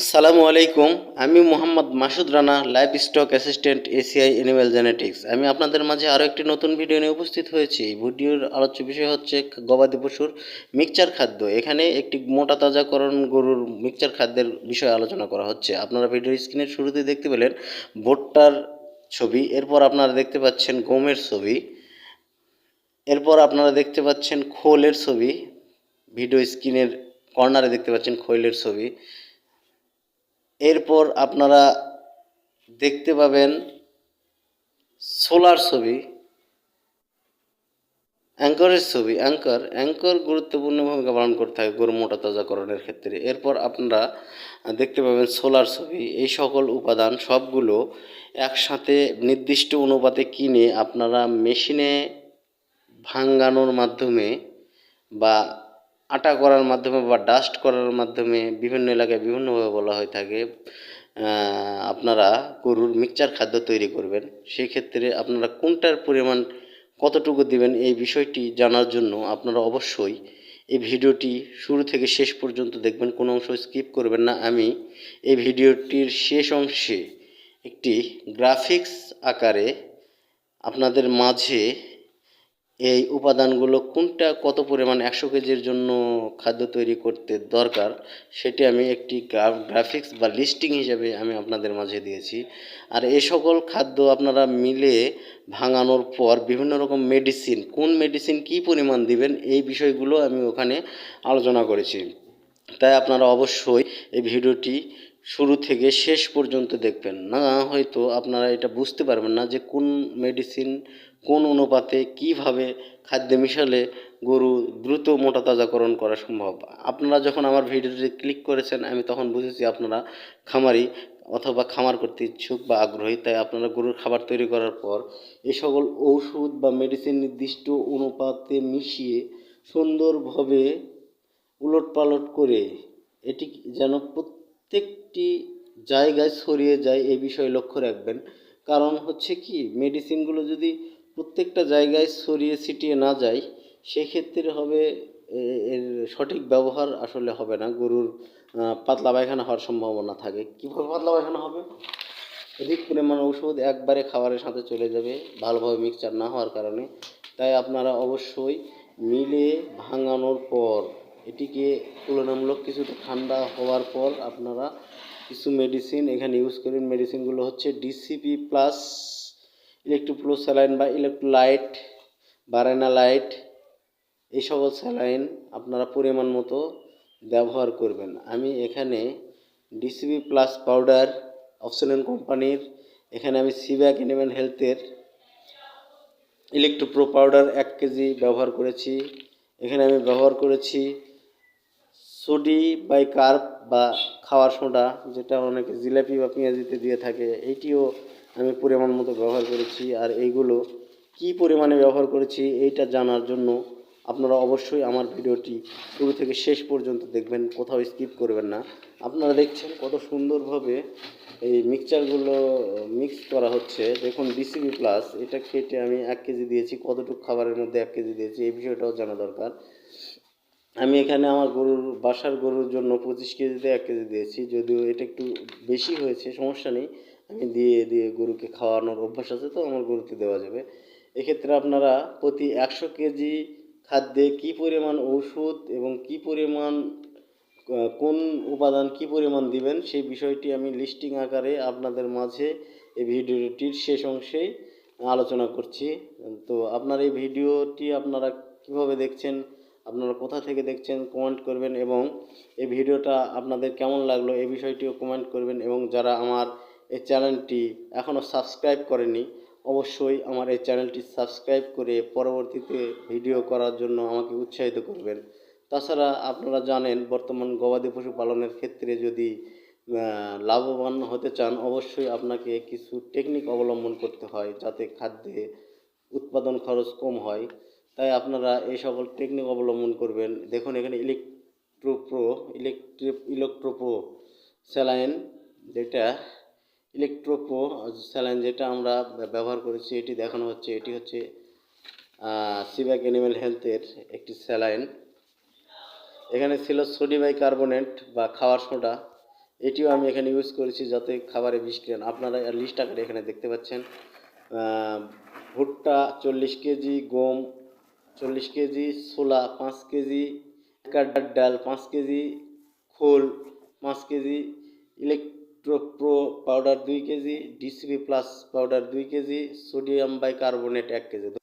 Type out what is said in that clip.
আসসালামু আলাইকুম, আমি Mohammad Masud Rana, livestock assistant ACI animal genetics. আমি আপনাদের মাঝে আরও একটি নতুন ভিডিও নিয়ে উপস্থিত হয়েছি। এই ভিডিওর আলোচ্য বিষয় হচ্ছে গবাদি পশুর মিক্সচার খাদ্য। এখানে একটি মোটা তাজাকরণ গরুর মিক্সচার খাদ্যের বিষয়ে আলোচনা করা হচ্ছে। আপনারা ভিডিওর স্ক্রিনের শুরুতে দেখতে পেলেন ভুট্টার ছবি, এরপর আপনারা দেখতে পাচ্ছেন গমের ছবি, এরপর আপনারা দেখতে পাচ্ছেন খোলের ছবি, ভিডিও স্ক্রিনের কর্নারে দেখতে পাচ্ছেন খোলের ছবি এরপর আপনারা দেখতে পাবেন সোলার ছবি, অ্যাঙ্করের ছবি, অ্যাঙ্কর অ্যাঙ্কর গুরুত্বপূর্ণ ভূমিকা পালন করতে থাকে গরু মোটা তাজাকরণের ক্ষেত্রে। এরপর আপনারা দেখতে পাবেন সোলার ছবি, এই সকল উপাদান সবগুলো একসাথে নির্দিষ্ট অনুপাতে কিনে আপনারা মেশিনে ভাঙ্গানোর মাধ্যমে বা আটা করার মাধ্যমে বা ডাস্ট করার মাধ্যমে বিভিন্ন এলাকায় বিভিন্নভাবে বলা হয়ে থাকে আপনারা গরুর মিক্সচার খাদ্য তৈরি করবেন। সেই ক্ষেত্রে আপনারা কোনটার পরিমাণ কতটুকু দিবেন এই বিষয়টি জানার জন্য আপনারা অবশ্যই এই ভিডিওটি শুরু থেকে শেষ পর্যন্ত দেখবেন, কোনো অংশ স্কিপ করবেন না। আমি এই ভিডিওটির শেষ অংশে একটি গ্রাফিক্স আকারে আপনাদের মাঝে এই উপাদানগুলো কোনটা কত পরিমাণ একশো কেজির জন্য খাদ্য তৈরি করতে দরকার, সেটি আমি একটি গ্রাফিক্স বা লিস্টিং হিসেবে আমি আপনাদের মাঝে দিয়েছি। আর এই সকল খাদ্য আপনারা মিলে ভাঙানোর পর বিভিন্ন রকম মেডিসিন কোন মেডিসিন কী পরিমাণ দিবেন, এই বিষয়গুলো আমি ওখানে আলোচনা করেছি। তাই আপনারা অবশ্যই এই ভিডিওটি শুরু থেকে শেষ পর্যন্ত দেখবেন। না হয়তো আপনারা এটা বুঝতে পারবেন না যে কোন মেডিসিন কোন অনুপাতে কীভাবে খাদ্যে মিশালে গরু দ্রুত মোটা তাজাকরণ করা সম্ভব। আপনারা যখন আমার ভিডিওটি ক্লিক করেছেন, আমি তখন বুঝেছি আপনারা খামারি অথবা খামার করতে ইচ্ছুক বা আগ্রহী, তাই আপনারা গরুর খাবার তৈরি করার পর এ সকল ঔষধ বা মেডিসিন নির্দিষ্ট অনুপাতে মিশিয়ে সুন্দরভাবে উলট পালট করে এটি যেন প্রত্যেকটি জায়গায় ছড়িয়ে যায় এই বিষয়ে লক্ষ্য রাখবেন। কারণ হচ্ছে কি মেডিসিনগুলো যদি প্রত্যেকটা জায়গায় ছড়িয়ে ছিটিয়ে না যায়, সেক্ষেত্রে হবে এর সঠিক ব্যবহার আসলে হবে না। গরুর পাতলা পায়খানা হওয়ার সম্ভাবনা থাকে। কীভাবে পাতলা পায়খানা হবে? অধিক পরিমাণ ওষুধ একবারে খাবারের সাথে চলে যাবে, ভালোভাবে মিক্সচার না হওয়ার কারণে। তাই আপনারা অবশ্যই মিলে ভাঙানোর পর এটিকে তুলনামূলক কিছুটা ঠান্ডা হওয়ার পর আপনারা কিছু মেডিসিন এখানে ইউজ করেন মেডিসিনগুলো হচ্ছে ডিসিপি প্লাস ইলেকট্রোপ্লো স্যালাইন বা ইলেকট্রোলাইট বারেনা লাইট এই সকল স্যালাইন আপনারা পরিমাণ মতো ব্যবহার করবেন। আমি এখানে ডিসিবি প্লাস পাউডার অপশনাল কোম্পানির এখানে আমি সিব্যাক এনিম্যাল হেলথের ইলেকট্রোপ্রো পাউডার এক কেজি ব্যবহার করেছি। এখানে আমি ব্যবহার করেছি সোডি বাই কার্প বা খাওয়ার সোডা, যেটা অনেকে জিলাপি বা পেঁয়াজিতে দিয়ে থাকে, এইটিও আমি পরিমাণ মতো ব্যবহার করেছি। আর এইগুলো কি পরিমাণে ব্যবহার করেছি, এইটা জানার জন্য আপনারা অবশ্যই আমার ভিডিওটি শুরু থেকে শেষ পর্যন্ত দেখবেন, কোথাও স্কিপ করবেন না। আপনারা দেখছেন কত সুন্দরভাবে এই মিক্সচারগুলো মিক্স করা হচ্ছে। দেখুন ডিসিবি প্লাস এটা কেটে আমি এক কেজি দিয়েছি, কতটুকু খাবারের মধ্যে এক কেজি দিয়েছি, এই বিষয়টাও জানা দরকার। আমি এখানে আমার গরুর, বাসার গরুর জন্য পঁচিশ কেজিতে এক কেজি দিয়েছি, যদিও এটা একটু বেশি হয়েছে, সমস্যা নেই। আমি দিয়ে দিয়ে গরুকে খাওয়ানোর অভ্যাস আছে তো, আমার গরুকে দেওয়া যাবে। এক্ষেত্রে আপনারা প্রতি একশো কেজি খাদ্যে কী পরিমাণ ঔষধ এবং কী পরিমাণ কোন উপাদান কী পরিমাণ দিবেন, সেই বিষয়টি আমি লিস্টিং আকারে আপনাদের মাঝে এই ভিডিওটির শেষ অংশেই আলোচনা করছি। তো আপনার এই ভিডিওটি আপনারা কীভাবে দেখছেন আপনারা কোথা থেকে দেখছেন কমেন্ট করবেন এবং এই ভিডিওটা আপনাদের কেমন লাগল, এই বিষয়টিও কমেন্ট করবেন এবং যারা আমার এই চ্যানেলটি এখনও সাবস্ক্রাইব করেনি, অবশ্যই আমার এই চ্যানেলটি সাবস্ক্রাইব করে পরবর্তীতে ভিডিও করার জন্য আমাকে উৎসাহিত করবেন। তাছাড়া আপনারা জানেন, বর্তমান গবাদি পশু পালনের ক্ষেত্রে যদি লাভবান হতে চান, অবশ্যই আপনাকে কিছু টেকনিক অবলম্বন করতে হয়, যাতে খাদ্যে উৎপাদন খরচ কম হয়। তাই আপনারা এই সকল টেকনিক অবলম্বন করবেন। দেখুন, এখানে ইলেকট্রোপ্রো ইলেকট্রিক ইলেকট্রোপ্রো স্যালাইন যেটা ইলেকট্রোপ্রো স্যালাইন যেটা আমরা ব্যবহার করেছি, এটি দেখানো হচ্ছে, এটি হচ্ছে সিব্যাক অ্যানিম্যাল হেলথের একটি স্যালাইন এখানে ছিল সোডিয়াম কার্বনেট বা খাওয়ার সোডা। এটিও আমি এখানে ইউজ করেছি যাতে খাবারে বিষ ক্রিয়া আপনারা লিস্ট আকারে এখানে দেখতে পাচ্ছেন। ভুট্টা চল্লিশ কেজি, গম চল্লিশ কেজি ছোলা পাঁচ কেজি কাটার ডাল পাঁচ কেজি, খোল পাঁচ কেজি ইলেকট্রো প্রো পাউডার দুই কেজি ডিসিবি প্লাস পাউডার দুই কেজি, সোডিয়াম বাইকার্বনেট এক কেজি।